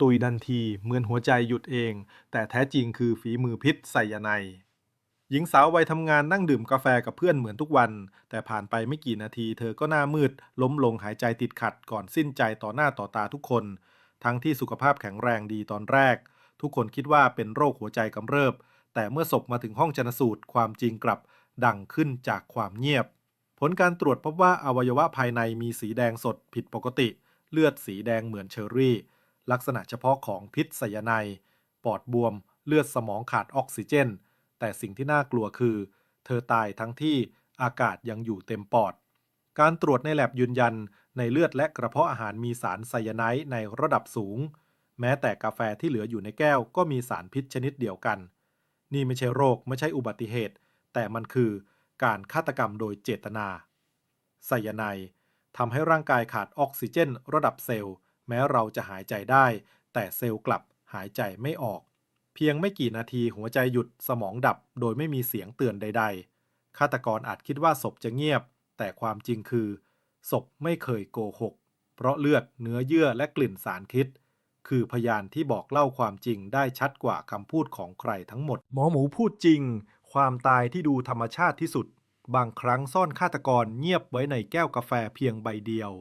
ตุยดันทีเหมือนหัวใจหยุดเอง แต่แท้จริงคือฝีมือพิษไซยาไนด์หญิงสาววัยทำงานนั่งดื่มกาแฟกับเพื่อนเหมือนทุกวัน แต่ผ่านไปไม่กี่นาทีเธอก็หน้ามืด ล้มลงหายใจติดขัดก่อนสิ้นใจต่อหน้าต่อตาทุกคน ทั้งที่สุขภาพแข็งแรงดีตอนแรก ทุกคนคิดว่าเป็นโรคหัวใจกำเริบ แต่เมื่อศพมาถึงห้องชนสูตรความจริงกลับ ดังขึ้นจากความเงียบ ผลการตรวจพบว่าอวัยวะภายในมีสีแดงสดผิดปกติ เลือดสีแดงเหมือนเชอร์รี่ ลักษณะเฉพาะของพิษไซยาไนด์ปอดบวม เลือดสมองขาดออกซิเจน แต่สิ่งที่น่ากลัวคือ เธอตายทั้งที่อากาศยังอยู่เต็มปอด การตรวจในแลบยืนยันในเลือดและกระเพาะอาหารมีสารไซยาไนด์ในระดับสูง แม้แต่กาแฟที่เหลืออยู่ในแก้วก็มีสารพิษชนิดเดียวกัน นี่ไม่ใช่โรคไม่ใช่อุบัติเหตุ แต่มันคือการฆาตกรรมโดยเจตนาไซยาไนด์ทำให้ร่างกายขาดออกซิเจน ระดับเซลล์ แม้เราจะหายใจได้ แต่เซลล์กลับหายใจไม่ออก เพียงไม่กี่นาทีหัวใจหยุดสมองดับโดยไม่มีเสียงเตือนใด ๆ ฆาตกรอาจคิดว่าศพจะเงียบ แต่ความจริงคือ ศพไม่เคยโกหก เพราะเลือดเนื้อเยื่อและกลิ่นสารพิษคือพยานที่บอกเล่าความจริงได้ชัดกว่าคำพูดของใครทั้งหมด หมอหมูพูดจริง ความตายที่ดูธรรมชาติที่สุด บางครั้งซ่อนฆาตกรเงียบไว้ในแก้วกาแฟเพียงใบเดียว